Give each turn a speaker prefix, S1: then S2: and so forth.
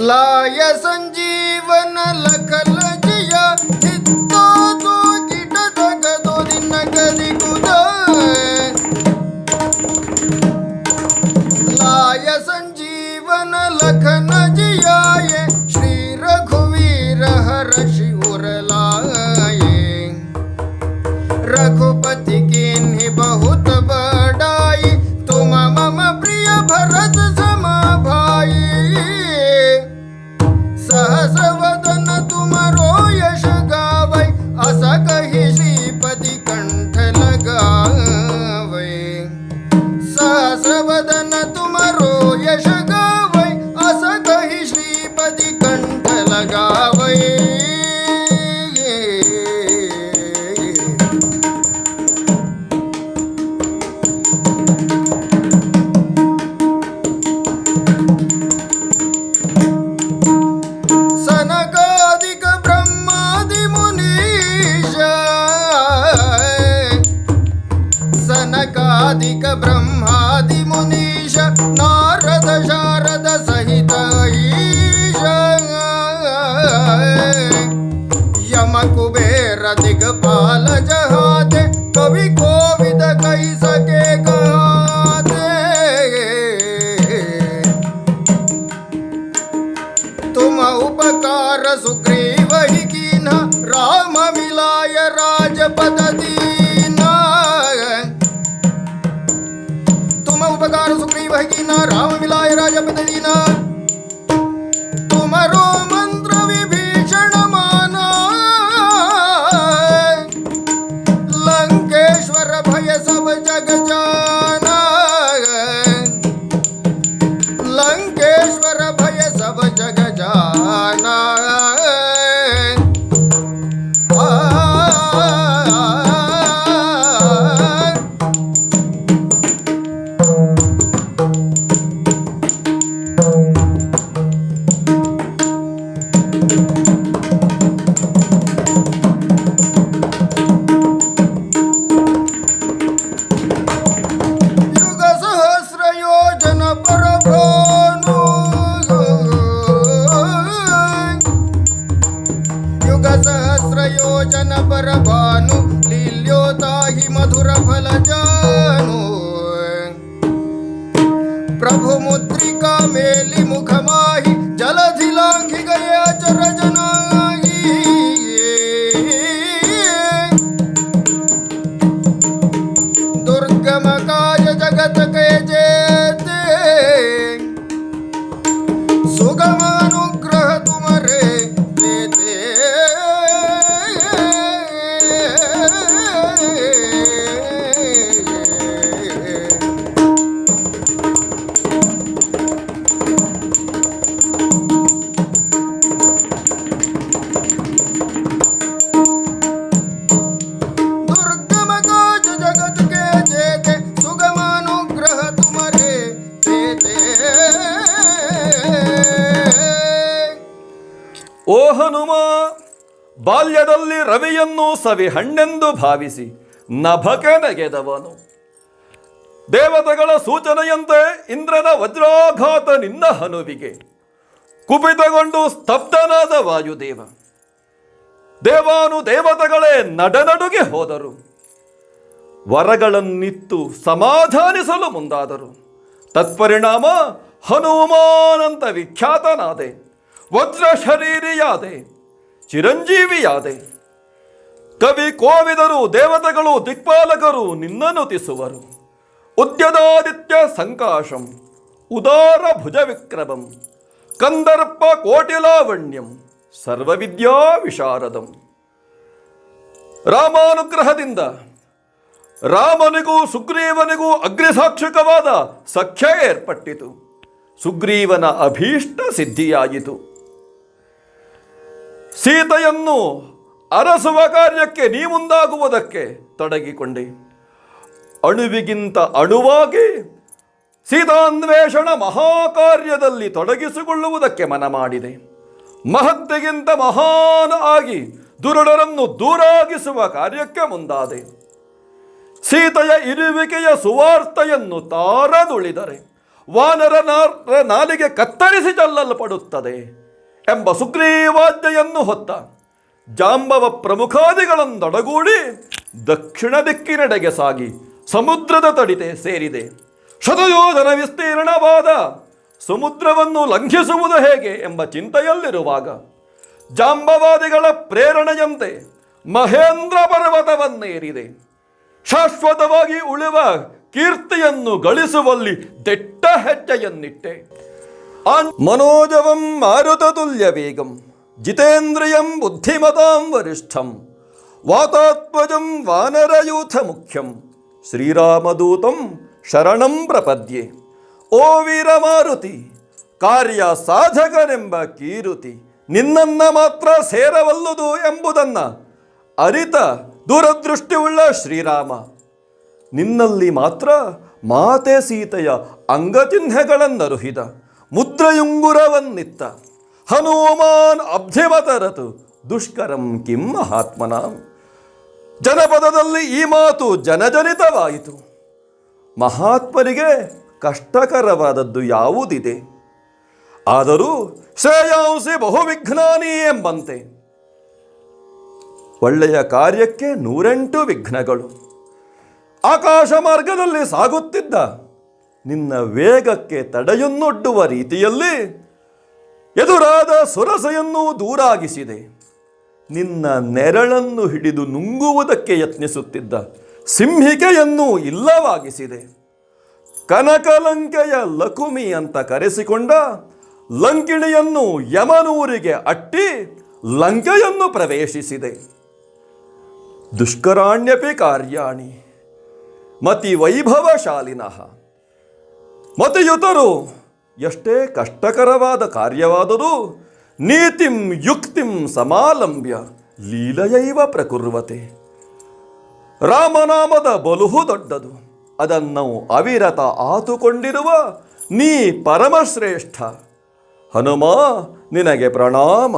S1: लाय संजीवन ಲಖಲ ಜಯ ಹಿತ್ತೋದು ಗಿಡದ ಗದೋ ನಿನ್ನ ಗದಿ ಕುದ ಲಾಯ ಸಂಜೀವನ ಲಖನ ಜಯ सनकादिक ब्रह्मादि मुनीश, नारद शारद सहित ईश। यम कुबेर दिगपाल जहाते, कवि कोविद कही सके गाते तुम उपकार सुग्रीव योगसहस्रयोजन परभानु लील्योता हि मधुरफलजानु। प्रभुमुद्रिका मेलि मुखमाहि जलधि लाङ्घि गया चरजनाहि। दुर्गमकाय जगत के जेते। सुगमानुग्रह तुमरे
S2: ಓ ಹನುಮ ಬಾಲ್ಯದಲ್ಲಿ ರವಿಯನ್ನು ಸವಿ ಹಣ್ಣೆಂದು ಭಾವಿಸಿ ನಭಕೆ ನೆಗೆದವನು. ದೇವತೆಗಳ ಸೂಚನೆಯಂತೆ ಇಂದ್ರನ ವಜ್ರಾಘಾತ ನಿನ್ನ ಹನುವಿಗೆ. ಕುಪಿತಗೊಂಡು ಸ್ತಬ್ಧನಾದ ವಾಯುದೇವ. ದೇವಾನು ದೇವತೆಗಳೇ ನಡನಡುಗೆ ಹೋದರು. ವರಗಳನ್ನಿತ್ತು ಸಮಾಧಾನಿಸಲು ಮುಂದಾದರು. ತತ್ಪರಿಣಾಮ ಹನುಮಾನಂತ ವಿಖ್ಯಾತನಾದೆ. ವಜ್ರ ಶರೀರಿಯಾದೆ ಚಿರಂಜೀವಿಯಾದೆ. ಕವಿ ಕೋವಿದರು, ದೇವತೆಗಳು, ದಿಕ್ಪಾಲಕರು ನಿನ್ನನುತಿಸುವರು ಉದ್ಯದಾದಿತ್ಯ ಸಂಕಾಶಂ, ಉದಾರ ಭುಜ ವಿಕ್ರಮಂ ಕಂದರ್ಪ ಕೋಟಿಲಾವಣ್ಯಂ, ಸರ್ವವಿದ್ಯಾ ವಿಶಾರದಂ. ರಾಮಾನುಗ್ರಹದಿಂದ ರಾಮನಿಗೂ ಸುಗ್ರೀವನಿಗೂ ಅಗ್ನಿಸಾಕ್ಷಿಕವಾದ ಸಖ್ಯ ಏರ್ಪಟ್ಟಿತು. ಸುಗ್ರೀವನ ಅಭೀಷ್ಟ ಸಿದ್ಧಿಯಾಯಿತು. ಸೀತೆಯನ್ನು ಅರಸುವ ಕಾರ್ಯಕ್ಕೆ ನೀ ಮುಂದಾಗುವುದಕ್ಕೆ ತೊಡಗಿಕೊಂಡೆ. ಅಣುವಿಗಿಂತ ಅಣುವಾಗಿ ಸೀತಾನ್ವೇಷಣ ಮಹಾಕಾರ್ಯದಲ್ಲಿ ತೊಡಗಿಸಿಕೊಳ್ಳುವುದಕ್ಕೆ ಮನ ಮಾಡಿದೆ ಮಹತ್ತಿಗಿಂತ ಮಹಾನ್ ಆಗಿ ದುರುಡರನ್ನು ದೂರಾಗಿಸುವ ಕಾರ್ಯಕ್ಕೆ ಮುಂದಾದೆ. ಸೀತೆಯ ಇರುವಿಕೆಯ ಸುವಾರ್ತೆಯನ್ನು ತಾರದುಳಿದರೆ ವಾನರ ನಾಲಿಗೆ ಕತ್ತರಿಸಿ ಚೆಲ್ಲಲ್ಪಡುತ್ತದೆ. ಎಂಬ ಸುಗ್ರೀವಾಜ್ಞೆಯನ್ನು ಹೊತ್ತ ಜಾಂಬವ ಪ್ರಮುಖಾದಿಗಳನ್ನೊಡಗೂಡಿ ದಕ್ಷಿಣ ದಿಕ್ಕಿನೆಡೆಗೆ ಸಾಗಿ ಸಮುದ್ರದ ತಡಿತೆ ಸೇರಿದೆ. ಶತಯೋಧನ ವಿಸ್ತೀರ್ಣವಾದ ಸಮುದ್ರವನ್ನು ಲಂಘಿಸುವುದು ಹೇಗೆ ಎಂಬ ಚಿಂತೆಯಲ್ಲಿರುವಾಗ ಜಾಂಬವಾದಿಗಳ ಪ್ರೇರಣೆಯಂತೆ ಮಹೇಂದ್ರ ಪರ್ವತವನ್ನೇರಿದೆ. ಶಾಶ್ವತವಾಗಿ ಉಳಿವ ಕೀರ್ತಿಯನ್ನು ಗಳಿಸುವಲ್ಲಿ ದಿಟ್ಟ ಹೆಜ್ಜೆಯನ್ನಿಟ್ಟೆ. ಮನೋಜವಂ ತುಲ್ಯ ವೇಗಂ ಜಿತೇಂದ್ರಿಯಂ ಬುದ್ಧಿಮತಾಂ ವರಿಷ್ಠಂ ವಾತಾತ್ಮಜಂ ವಾನರಯೂಥ ಮುಖ್ಯಂ ಶ್ರೀರಾಮದೂತಂ ಶರಣಂ ಪ್ರಪದ್ಯೆ ಓ ವೀರಮಾರುತಿ ಕಾರ್ಯ ಸಾಧಕನೆಂಬ ಕೀರುತಿ ನಿನ್ನನ್ನ ಮಾತ್ರ ಸೇರವಲ್ಲುದು ಎಂಬುದನ್ನ ಅರಿತ ದೂರದೃಷ್ಟಿಯುಳ್ಳ ಶ್ರೀರಾಮ ನಿನ್ನಲ್ಲಿ ಮಾತ್ರ ಮಾತೆ ಸೀತೆಯ ಅಂಗಚಿಹ್ನೆಗಳನ್ನರುಹಿದ ಮುದ್ರಯುಂಗುರವನ್ನಿತ್ತ ಹನುಮಾನ್ ಅಬ್ಧಿವತರತು ದುಷ್ಕರಂ ಕಿಂ ಮಹಾತ್ಮನ. ಜನಪದದಲ್ಲಿ ಈ ಮಾತು ಜನಜನಿತವಾಯಿತು. ಮಹಾತ್ಮರಿಗೆ ಕಷ್ಟಕರವಾದದ್ದು ಯಾವುದಿದೆ? ಆದರೂ ಶ್ರೇಯಾಂಸಿ ಬಹುವಿಘ್ನಾನಿ ಎಂಬಂತೆ. ಒಳ್ಳೆಯ ಕಾರ್ಯಕ್ಕೆ ನೂರೆಂಟು ವಿಘ್ನಗಳು. ಆಕಾಶ ಮಾರ್ಗದಲ್ಲಿ ಸಾಗುತ್ತಿದ್ದ ನಿನ್ನ ವೇಗಕ್ಕೆ ತಡೆಯನ್ನೊಡ್ಡುವ ರೀತಿಯಲ್ಲಿ ಎದುರಾದ ಸೊರಸೆಯನ್ನು ದೂರಾಗಿಸಿದೆ. ನಿನ್ನ ನೆರಳನ್ನು ಹಿಡಿದು ನುಂಗುವುದಕ್ಕೆ ಯತ್ನಿಸುತ್ತಿದ್ದ ಸಿಂಹಿಕೆಯನ್ನು ಇಲ್ಲವಾಗಿಸಿದೆ. ಕನಕಲಂಕೆಯ ಲಕುಮಿ ಅಂತ ಕರೆಸಿಕೊಂಡ ಲಂಕಿಣಿಯನ್ನು ಯಮನೂರಿಗೆ ಅಟ್ಟಿ ಲಂಕೆಯನ್ನು ಪ್ರವೇಶಿಸಿದೆ. ದುಷ್ಕರಾಣ್ಯಪಿ ಕಾರ್ಯಾಣಿ ಮತಿ ವೈಭವಶಾಲಿನಃ ಮತಯುತರು, ಎಷ್ಟೇ ಕಷ್ಟಕರವಾದ ಕಾರ್ಯವಾದರೂ ನೀತಿಂ ಯುಕ್ತಿಂ ಸಮಾಲಂಬ್ಯ, ಲೀಲಯೈವ ಪ್ರಕುರ್ವತೆ. ರಾಮನಾಮದ ಬಲುಹು ದೊಡ್ಡದು, ಅದನ್ನು ಅವಿರತ ಆತುಕೊಂಡಿರುವ ನೀ ಪರಮಶ್ರೇಷ್ಠ. ಹನುಮ, ನಿನಗೆ ಪ್ರಣಾಮ.